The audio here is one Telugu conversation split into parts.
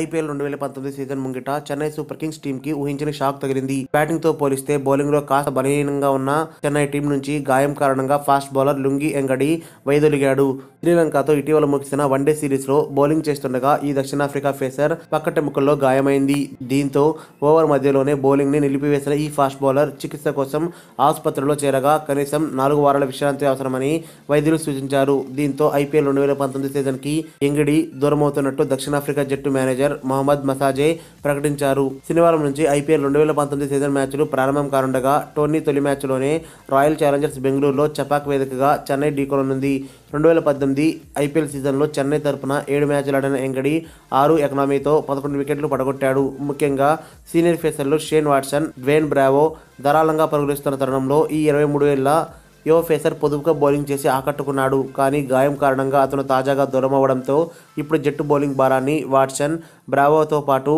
IPL రెండు వేల పంతొమ్మిది సీజన్ ముంగిట చెన్నై సూపర్ కింగ్స్ టీం కి ఊహించిన షాక్ తగిలింది. బ్యాటింగ్తో పోలిస్తే బౌలింగ్లో కాస్త బలహీనంగా ఉన్న చెన్నై టీం నుంచి గాయం కారణంగా ఫాస్ట్ బౌలర్ లుంగి ఎంగడి వైదొలిగాడు. శ్రీలంకతో ఇటీవల ముగిసిన వన్డే సిరీస్లో బౌలింగ్ చేస్తుండగా ఈ దక్షిణాఫ్రికా ఫేసర్ పక్కటెముకల్లో గాయమైంది. దీంతో ఓవర్ మధ్యలోనే బౌలింగ్ని నిలిపివేసిన ఈ ఫాస్ట్ బౌలర్ చికిత్స కోసం ఆసుపత్రిలో చేరగా కనీసం నాలుగు వారాల విశ్రాంతి అవసరమని వైద్యులు సూచించారు. దీంతో ఐపీఎల్ రెండు వేల పంతొమ్మిది సీజన్కి ఎంగిడి దూరమవుతున్నట్టు దక్షిణాఫ్రికా జట్టు మేనేజర్ మహమ్మద్ మసాజే ప్రకటించారు. శనివారం నుంచి ఐపీఎల్ రెండు వేల పంతొమ్మిది సీజన్ మ్యాచ్లు ప్రారంభం కానుండగా టోర్నీ తొలి మ్యాచ్లోనే రాయల్ ఛాలెంజర్స్ బెంగళూరులో చపాక్ వేదికగా చెన్నై ఢీకొనుంది రెండు వేల పద్దెనిమిది ఐపీఎల్ సీజన్లో చెన్నై తరపున ఏడు మ్యాచ్లు ఆడిన ఎంగడి ఆరు ఎకనామీతో పదకొండు వికెట్లు పడగొట్టాడు. ముఖ్యంగా సీనియర్ ఫేసర్లు షేన్ వాట్సన్ డ్వేన్ బ్రావో ధారాళంగా పరుగులిస్తున్న తరుణంలో ఈ ఇరవై మూడు ఏళ్ళ యువ ఫేసర్ పొదుపుగా బౌలింగ్ చేసి ఆకట్టుకున్నాడు. కానీ గాయం కారణంగా అతను తాజాగా దూరమవడంతో ఇప్పుడు జట్టు బౌలింగ్ భారాన్ని వాట్సన్ బ్రావోతో పాటు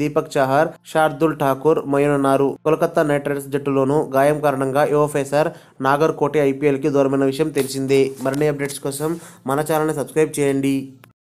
దీపక్ చహర్ షార్దుల్ ఠాకూర్ మయనున్నారు. కోల్కతా నైట్ రైడర్స్ జట్టులోనూ గాయం కారణంగా యువ ఫేసర్ నాగర్ కోటి ఐపీఎల్కి దూరమైన విషయం తెలిసిందే. మరిన్ని అప్డేట్స్ కోసం మన ఛానల్ని సబ్స్క్రైబ్ చేయండి.